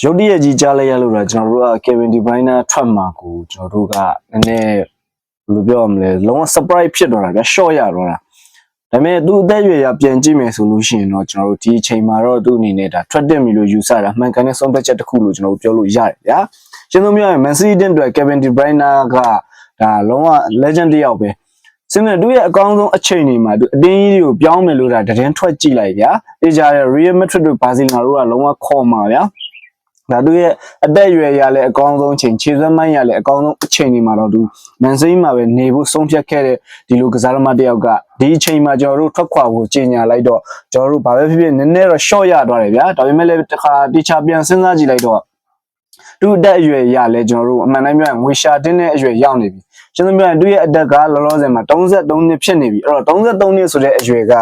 ရုတ်တရက်ကြီးကြားလိုက်ရလို့တော့ကျွန်တော်တို့က Kevin De Bruyne ထွက်မှာကိုကျွန်တော်တို့ကနည်းနည်းဘယ်လိုပြောရမလဲလုံးဝ surprise ဖြစ်တော့တာဗျ short ရတော့တာဒါပေမဲ့သူအသက်အရွယ်ရပြန်ကြည့်မယ်ဆိုလို့ရှိရင်တော့ကျွန်တော်တို့ဒီအချိန်မှာတော့သူ့အနေနဲ့ဒါထွက်တက်ပြီလို့ယူဆတာမှန်ကန်တဲ့ဆုံးဖြတ်ချက်တစ်ခုလို့ကျွန်တော်တို့ပြောလို့ရတယ်ဗျာရှင်းသုံးပြောရင် Man City တင်အတွက် Kevin De Bruyne ကဒါလုံးဝ legend တစ်ယောက်ပဲစင်တဲ့သူရဲ့အကောင်းဆုံးအချိန်တွေမှာသူအတင်းကြီးတွေကိုပြောင်းမယ်လို့ဒါတရင်ထွက်ကြည့်လိုက်ဗျာအေးကြတဲ့ Real Madrid တို့ Barcelona တို့ကလုံးဝခေါ်မှာဗျာ ဒါသူရဲ့အသက်အရွယ်ရလည်းအကောင်းဆုံးအချိန်ခြေစွမ်းမိုင်းရလည်းအကောင်းဆုံးအချိန်ဒီမှာတော့သူမန်စိမ်းမှာပဲနေဖို့ဆုံးဖြတ်ခဲ့တဲ့ဒီလိုကစားသမားတစ်ယောက်ကဒီအချိန်မှာကျွန်တော်တို့ထွက်ခွာဖို့ကြီးညာလိုက်တော့ကျွန်တော်တို့ဘာပဲဖြစ်ဖြစ်နည်းနည်းတော့ short ရသွားတယ်ဗျာဒါပေမဲ့လည်းတစ်ခါတခြားပြန်စဉ်းစားကြည့်လိုက်တော့ သူ့အသက်အရွယ်ရလည်းကျွန်တော်တို့အမှန်တိုင်းပြောရင်ငွေရှာတင်းတဲ့အရွယ်ရောက်နေပြီကျွန်တော်ပြောရင်သူ့ရဲ့အသက်ကလောလောဆယ်မှာ33နှစ်ဖြစ်နေပြီအဲ့တော့33နှစ်ဆိုတဲ့အရွယ်က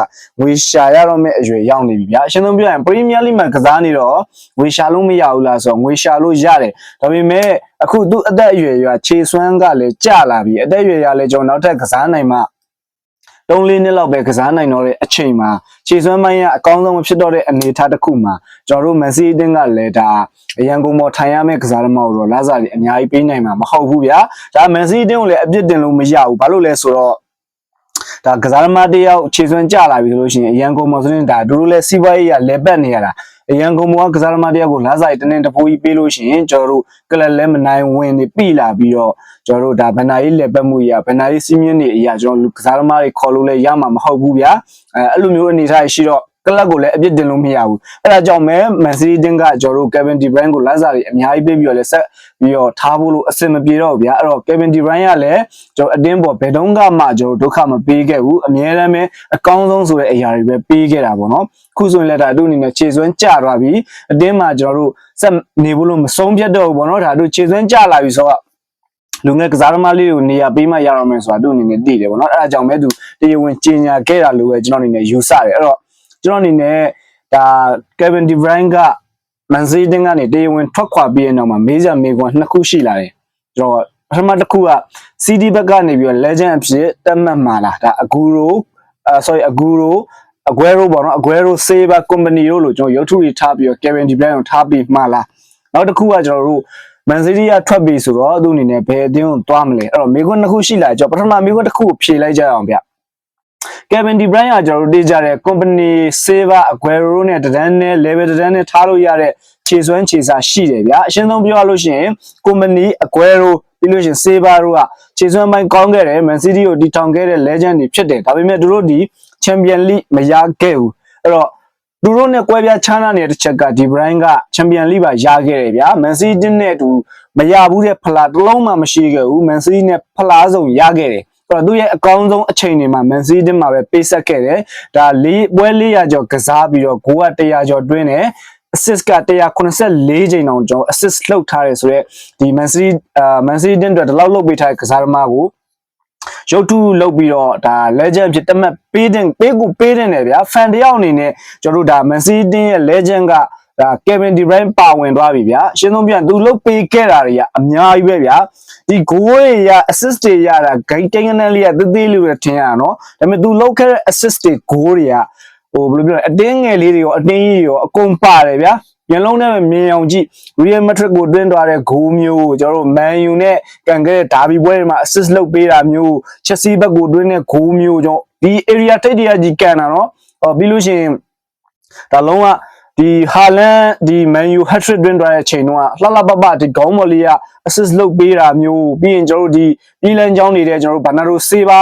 ငွေရှာရတော့မဲ့အရွယ်ရောက်နေပြီဗျာအရှင်းဆုံးပြောရင် Premier League မှာကစားနေတော့ငွေရှာလို့မရဘူးလားဆိုတော့ငွေရှာလို့ရတယ်ဒါပေမဲ့အခုသူ့အသက်အရွယ်ရခြေစွမ်းကလည်းကျလာပြီအသက်အရွယ်ရလည်းကျွန်တော်နောက်ထပ်ကစားနိုင်မှ 3လေးနှစ်လောက်ပဲကစားနိုင်တော့တဲ့အချိန်မှာခြေစွမ်းပိုင်းကအကောင်းဆုံးမဖြစ်တော့တဲ့အနေအထားတစ်ခုမှာကျွန်တော်တို့မန်စီးတင်းကလည်းဒါအရန်ကုန်ပေါ်ထိုင်ရမယ့်ကစားသမားတို့တော့လာစားကြီးအများကြီးပေးနိုင်မှာမဟုတ်ဘူးဗျာဒါမန်စီးတင်းကိုလည်းအပြစ်တင်လို့မရဘူးဘာလို့လဲဆိုတော့ဒါကစားသမားတစ်ယောက်ခြေစွမ်းကျလာပြီဆိုလို့ရှိရင်အရန်ကုန်ပေါ်ဆိုရင်ဒါတို့လည်းစီးပွားရေးရလဲပတ်နေရတာအ ရန်ကုန်ဘောကစားသမားတယောက်ကိုလာဆိုင်တနေ့တပိုးကြီးပေးလို့ရှိရင်ကျွန်တော်တို့ကလလဲမနိုင်ဝင်နေပြီလာပြီးတော့ကျွန်တော်တို့ဒါဗန္နာရေးလက်ပတ်မှုကြီးอ่ะဗန္နာရေးစီးမြင့်နေအရာကျွန်တော်တို့ကစားသမားတွေခေါ်လို့လဲရမှာမဟုတ်ဘူးဗျာအဲအဲ့လိုမျိုးအနေအထားရှိတော့ ကလပ်ကိုလည်းအပြစ်တင်လို့မရဘူးအဲ့ဒါကြောင့်မဲမန်စီးတင်းကကျွန်တော်တို့ Kevin De Bruyne ကိုလာစားတွေအများကြီးပေးပြီးတော့လဲဆက်ပြီးတော့ထားဖို့လို့အဆင်မပြေတော့ဘူးဗျာအဲ့တော့ Kevin De Bruyne ကလည်းကျွန်တော်အတင်းပေါ်ဘယ်တုန်းကမှကျွန်တော်ဒုက္ခမပေးခဲ့ဘူးအများတမ်းပဲအကောင်းဆုံးဆိုတဲ့အရာတွေပဲပေးခဲ့တာပေါ့နော်ခုဆိုရင်လည်းဒါအတူအနေနဲ့ခြေစွမ်းကျသွားပြီအတင်းမှာကျွန်တော်တို့ဆက်နေဖို့လို့မဆုံးဖြတ်တော့ဘူးပေါ့နော်ဒါတို့ခြေစွမ်းကျလာပြီဆိုတော့လူငယ်ကစားသမားလေးကိုနေရာပေးမှရတော့မယ်ဆိုတာသူ့အနေနဲ့သိတယ်ပေါ့နော်အဲ့ဒါကြောင့်ပဲသူတရားဝင်ကြီးညာခဲ့တာလို့ပဲကျွန်တော်အနေနဲ့ယူဆတယ်အဲ့တော့ ကျွန်တော်အနေနဲ့ဒါ Kevin De Bruyne ကမန်စီးတင်းကနေတရားဝင်ထွက်ခွာပြီးတဲ့နောက်မှာမေးစရာမေးခွန်းနှစ်ခုရှိလာတယ်ကျွန်တော်ပထမတစ်ခုက CD ဘက်ကနေပြီးတော့ legend အဖြစ်တက်မှတ်မှာလားဒါအဂူရိုအဲ sorry အဂူရိုအကွဲရိုပေါ့နော်အကွဲရို saver company တို့လို့ကျွန်တော်ရုပ်ထုတွေထားပြီးတော့ Kevin De Bruyne ကိုထားပြီးမှာလားနောက်တစ်ခုကကျွန်တော်တို့မန်စီးတီးကထွက်ပြီဆိုတော့သူ့အနေနဲ့ဘယ်အသင်းကိုသွားမလဲအဲ့တော့မေခွန်းတစ်ခုရှိလာကြပထမမေခွန်းတစ်ခုကိုဖြေလိုက်ကြအောင်ဗျ Kevin De Bruyne ကကျွန်တော်တို့တေးကြတဲ့ company saver Aguero နဲ့တဒန်းနဲ့ level တဒန်းနဲ့ထားလို့ရတဲ့ခြေစွမ်းခြေစားရှိတယ်ဗျာအရှင်းဆုံးပြောရလို့ရှိရင် company Aguero ပြီးလို့ရှိရင် saver တို့ကခြေစွမ်းပိုင်းကောင်းခဲ့တယ် Man City ကိုတီထောင်ခဲ့တဲ့ legend တွေဖြစ်တယ်ဒါပေမဲ့သူတို့ဒီ Champion League မရခဲ့ဘူးအဲ့တော့သူတို့နဲ့ကွဲပြားခြားနားနေတဲ့ချက်က De Bruyne က Champion League ပါရခဲ့တယ်ဗျာ Man City နဲ့အတူမရဘူးတဲ့ဖလားတစ်လုံးမှမရှိခဲ့ဘူး Man City နဲ့ဖလားစုံရခဲ့တယ်အဲ့ တော့သူရဲ့အကောင်းဆုံးအချိန်တွေမှာ Man City မှာပဲပေးဆက်ခဲ့တယ်ဒါလေးပွဲ400ကျော်ကစားပြီးတော့ဂိုးက100ကျော်တွင်းတယ် assist က184ချိန်တောင်ကျွန်တော် assist လုပ်ထားတယ်ဆိုတော့ဒီ Man City အာ Man City တင်အတွက်ဒီလောက်လုပ်ပေးထားတဲ့ကစားသမားကိုရုပ်ထုလုပ်ပြီးတော့ဒါ legend ဖြစ်တတ်မှတ်ပေးတဲ့ပေးကိုပေးတဲ့တယ်ဗျာ fan တယောက်အနေနဲ့ကျွန်တော်တို့ဒါ Man City ရဲ့ legend က ဒါ Kevin De Bruyne ပါဝင်သွားပြီဗျာရှင်းဆုံးပြန်သူလုတ်ပေးခဲ့တာတွေကအများကြီးပဲဗျာဒီ goal တွေရ assist တွေရတာဂိမ်းကိန်းကနေလေးကသေးသေးလေးပဲထင်ရတာနော်ဒါပေမဲ့သူလုတ်ခဲ့တဲ့ assist တွေ goal တွေကဟိုဘယ်လိုပြောလဲအတင်းငယ်လေးတွေရောအတင်းကြီးတွေရောအကုန်ပါတယ်ဗျာမျက်လုံးနဲ့ပဲမြင်အောင်ကြည့် Real Madrid ကိုတွင်းသွားတဲ့ဂိုးမျိုးကိုကျွန်တော်တို့ Man U နဲ့ကန်ခဲ့တဲ့ဒါဘီပွဲတွေမှာ assist လုပ်ပေးတာမျိုး Chelsea ဘက်ကိုတွင်းတဲ့ဂိုးမျိုးကျွန်တော်ဒီ area ထိပ်တရကြီးကန်တာနော်ဟောပြီးလို့ရှိရင်ဒါလုံးဝ ဒီဟာလန်ဒီမန်ယူဟက်ထရစ်တွင်သွားတဲ့အချိန်တုန်းကလှလှပပဒီခေါင်းမော်လီက assist လုပ်ပေးတာမျိုးပြီးရင်ကျွန်တော်တို့ဒီပြည်လန်ချောင်းနေတဲ့ကျွန်တော်တို့ဘာနာရိုစေဘာ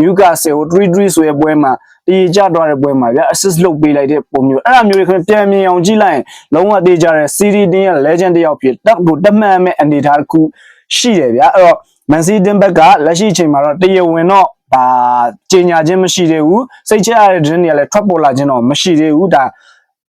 နျူကာဆယ်ကို3-3ဆိုရဲ့ပွဲမှာတီကြသွားတဲ့ပွဲမှာဗျ assist လုပ်ပေးလိုက်တဲ့ပုံမျိုးအဲ့ဒါမျိုးတွေခင်ပြန်မြင်အောင်ကြည့်လိုက်ရင်လုံးဝတေးကြတဲ့ series တင်းရဲ့ legend တယောက်ဖြစ်တက်ကိုတက်မှန်မဲ့အနေအထားတစ်ခုရှိတယ်ဗျအဲ့တော့ Man City တင်ဘက်ကလက်ရှိအချိန်မှာတော့တရားဝင်တော့ဒါကြီးညာခြင်းမရှိသေးဘူးစိတ်ချရတဲ့တင်းတွေကလည်းထွက်ပေါ်လာခြင်းတော့မရှိသေးဘူးဒါ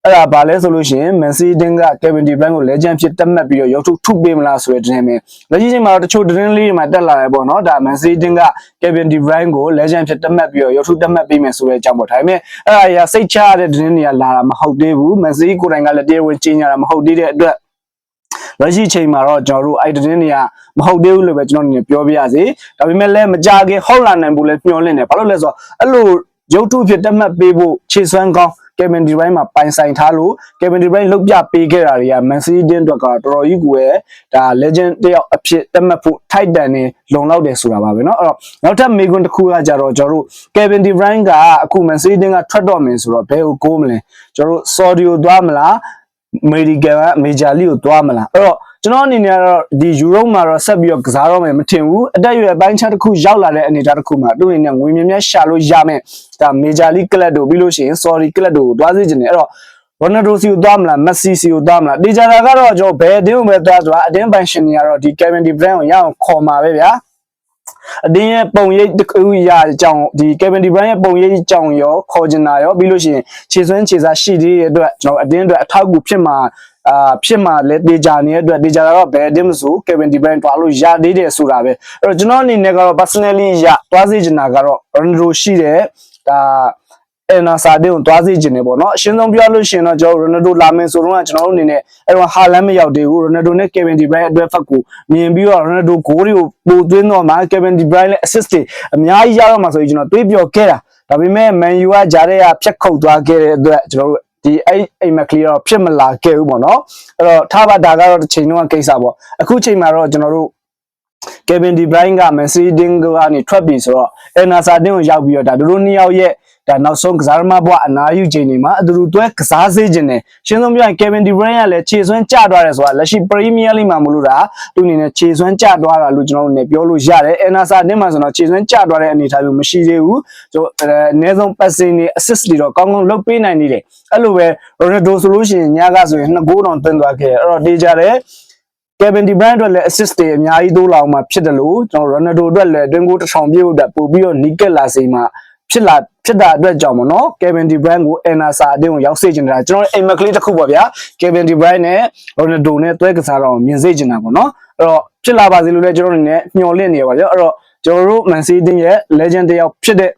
အဲ့ဒါဘာလဲဆိုလို့ရှိရင် Man City တင်က Kevin De Bruyne ကို legend ဖြစ်တက်မှတ်ပြီးတော့ရုပ်ထုထုပေးမလားဆိုတဲ့တင်းပဲလက်ရှိအချိန်မှာတော့တချို့တင်းလေးတွေမှာတက်လာတယ်ပေါ့နော်ဒါ Man City တင်က Kevin De Bruyne ကို legend ဖြစ်တက်မှတ်ပြီးတော့ရုပ်ထုတက်မှတ်ပေးမယ်ဆိုတဲ့အကြောင်းပေါ့ဒါပေမဲ့အဲ့ဒါရစိတ်ချရတဲ့တင်းတွေကလာတာမဟုတ်သေးဘူး Man City ကိုယ်တိုင်ကလည်းတရားဝင်ကြီးညာတာမဟုတ်သေးတဲ့အတွက်လက်ရှိအချိန်မှာတော့ကျွန်တော်တို့အဲ့ဒီတင်းတွေကမဟုတ်သေးဘူးလို့ပဲကျွန်တော်အနေနဲ့ပြောပြရစီဒါပေမဲ့လည်းမကြခင်ဟုတ်လာနိုင်ဘူးလဲမျှော်လင့်တယ်ဘာလို့လဲဆိုတော့အဲ့လိုရုပ်ထုဖြစ်တက်မှတ်ပေးဖို့ခြေစွမ်းကောင်း Kevin De Bruyne မှာပိုင်ဆိုင်ထားလို့ Kevin De Bruyne လုတ်ပြပေးခဲ့တာတွေက Man City တင်းအတွက်ကတော်တော်ကြီးကိုရဲ့ဒါ legend တယောက်အဖြစ်သတ်မှတ်ဖို့ tight တန်နေလုံလောက်တယ်ဆိုတာပါပဲเนาะအဲ့တော့နောက်ထပ်မေကွန်းတစ်ခုကကြတော့ကျွန်တော်တို့ Kevin De Bruyne ကအခု Man City တင်းကထွက်တော့မယ်ဆိုတော့ဘယ်ကိုကိုးမလဲကျွန်တော်တို့ Saudi ကိုသွားမလား American က Major League ကိုသွားမလားအဲ့တော့ ကျွန်တော်အနေနဲ့ကတော့ဒီ Europe မှာတော့ဆက်ပြီးတော့ကစားတော့မယ်မထင်ဘူးအတက်အရွယ်အပိုင်းခြားတစ်ခုရောက်လာတဲ့အနေအထားတစ်ခုမှာသူ့အနေနဲ့ငွေမြများရှာလို့ရမယ်ဒါ Major League Club တို့ပြီးလို့ရှိရင် Saudi Club တို့ကိုသွားစေချင်တယ်အဲ့တော့ Ronaldo စီကိုသွားမလား Messi စီကိုသွားမလားတေချာတာကတော့ကျွန်တော်ဘယ်အတင်းကိုပဲသွားဆိုတာအတင်းပိုင်ရှင်တွေကတော့ဒီ Kevin De Bruyne ကိုရအောင်ခေါ်မှာပဲဗျာ အတင်းရဲ့ပုံရိပ်တစ်ခုရအကြောင်းဒီ Kevin De Bruyne ရဲ့ပုံရိပ်အကြောင်းရောခေါ်ချင်တာရောပြီးလို့ရှိရင်ခြေစွမ်းခြေစားရှိသေးတဲ့အတွက်ကျွန်တော်အတင်းအတွက်အထောက်အကူဖြစ်မှာအာဖြစ်မှာလဲတေချာနေတဲ့အတွက်တေချာတာတော့ဘယ်အတင်းမဆို Kevin De Bruyne တွားလို့ရသေးတယ်ဆိုတာပဲအဲ့တော့ကျွန်တော်အနေနဲ့ကတော့ personally ရတွားစေချင်တာကတော့ Ronaldo ရှိတယ်ဒါ အနာစာတင်ကိုတွားစေခြင်းနေပေါ့နော်အရှင်းဆုံးပြောလို့ရှိရင်တော့ကျွန်တော်ရိုနယ်ဒိုလာမယ်ဆိုတော့ကျွန်တော်တို့အနေနဲ့အဲ့တော့ဟာလန်မရောက်သေးဘူးရိုနယ်ဒိုနဲ့ကယ်ဗင်ဒီဘရိုင်းအတွက်ဖက်ကိုမြင်ပြီးတော့ရိုနယ်ဒိုဂိုးတွေကိုပို့သွင်းတော့မှကယ်ဗင်ဒီဘရိုင်းလည်း assist တွေအများကြီးရတော့မှဆိုရင်ကျွန်တော်တွေးပြောခဲ့တာဒါပေမဲ့မန်ယူကဂျားတဲ့ကဖြတ်ခုတ်သွားခဲ့တဲ့အတွက်ကျွန်တော်တို့ဒီအဲ့အိမ်မက်ကလေးတော့ဖြစ်မလာခဲ့ဘူးပေါ့နော်အဲ့တော့ထားပါဒါကတော့တစ်ချိန်လုံးကကိစ္စပေါ့အခုချိန်မှာတော့ကျွန်တော်တို့ Kevin De Bruyne က Man City တင်းကနေထွက်ပြီဆိုတော့အနာစာတင်းကိုရောက်ပြီးတော့ဒါတို့တို့နှစ်ယောက်ရဲ့ ဒါနောက်ဆုံးကစားသမားဘဝအနာယူချိန်တွေမှာအတူတူတွဲကစားစေခြင်းနဲ့ရှင်းဆုံးပြောရင် Kevin De Bruyne ကလည်းခြေစွမ်းကျသွားတယ်ဆိုတာလက်ရှိ Premier League မှာမလို့တာသူအနေနဲ့ခြေစွမ်းကျသွားတာလို့ကျွန်တော်တို့လည်းပြောလို့ရတယ်အနာစာတင်းမှာဆိုတော့ခြေစွမ်းကျသွားတဲ့အနေအထားမျိုးမရှိသေးဘူးကျွန်တော်အနည်းဆုံး passing တွေ assist တွေတော့ကောင်းကောင်းလုပ်ပေးနိုင်နေတယ်အဲ့လိုပဲ Ronaldo ဆိုလို့ရှိရင်ညကဆိုရင်နှစ်ဂိုးတောင်သွင်းသွားခဲ့တယ်အဲ့တော့တေးကြတယ် Kevin De Bruyne အတွက်လည်း assist တွေအများကြီးတိုးလာအောင်မှာဖြစ်တယ်လို့ကျွန်တော် Ronaldo အတွက်လည်းတွင်းကိုတစ်ထောင်ပြည့်ဖို့အတွက်ပို့ပြီးတော့နီးကက်လာစေမှာ ဖြစ်လာဖြစ်တာအတွက်ကြောင့်ပေါ့နော် Kevin De Bruyne ကို Enasa အတင်းကိုရောက်စေချင်တာကျွန်တော်အိမ်မက်ကလေးတစ်ခုပေါ့ဗျာ Kevin De Bruyne နဲ့ Ronaldo နဲ့တွဲကစားတော့မြင်စေချင်တာပေါ့နော်အဲ့တော့ဖြစ်လာပါစေလို့လည်းကျွန်တော်အနေနဲ့မျှော်လင့်နေရပါဗျာအဲ့တော့ကျွန်တော်တို့ Man City ရဲ့ legend တစ်ယောက်ဖြစ်တဲ့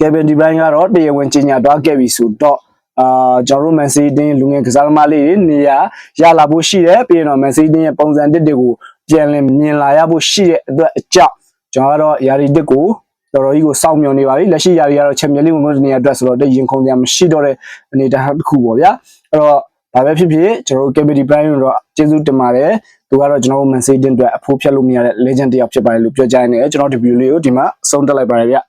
Kevin De Bruyne ကတော့တရားဝင်ကြီးညာတွားခဲ့ပြီဆိုတော့အာကျွန်တော်တို့ Man City တင်းလူငယ်ကစားသမားလေးတွေနေရာရလာဖို့ရှိတယ်ပြီးရင်တော့ Man City တင်းရဲ့ပုံစံတစ်တွေကိုပြန်လည်မြင်လာရဖို့ရှိတဲ့အတွက်အကြောင်းကျွန်တော်ကတော့ယာရီတစ်ကို တော်တော်ကြီးကိုစောင့်မျှော်နေပါပြီလက်ရှိယာရီကတော့ချန်ပီယံလိဝင်ဖို့တနေရာအတွက်ဆိုတော့တရင်ခုန်စရာမရှိတော့တဲ့အနေအထားတစ်ခုပေါ့ဗျာအဲ့တော့ဘာပဲဖြစ်ဖြစ်ကျွန်တော်တို့ Kevin De Bruyne ကိုတော့ကျေးဇူးတင်ပါတယ်သူကတော့ကျွန်တော်တို့ Man City တင်းအတွက်အဖိုးဖြတ်လို့မရတဲ့ legend တစ်ယောက်ဖြစ်ပါတယ်လို့ပြောကြရတယ်ကျွန်တော်ဒီ video လေးကိုဒီမှာအဆုံးတက်လိုက်ပါတယ်ဗျာ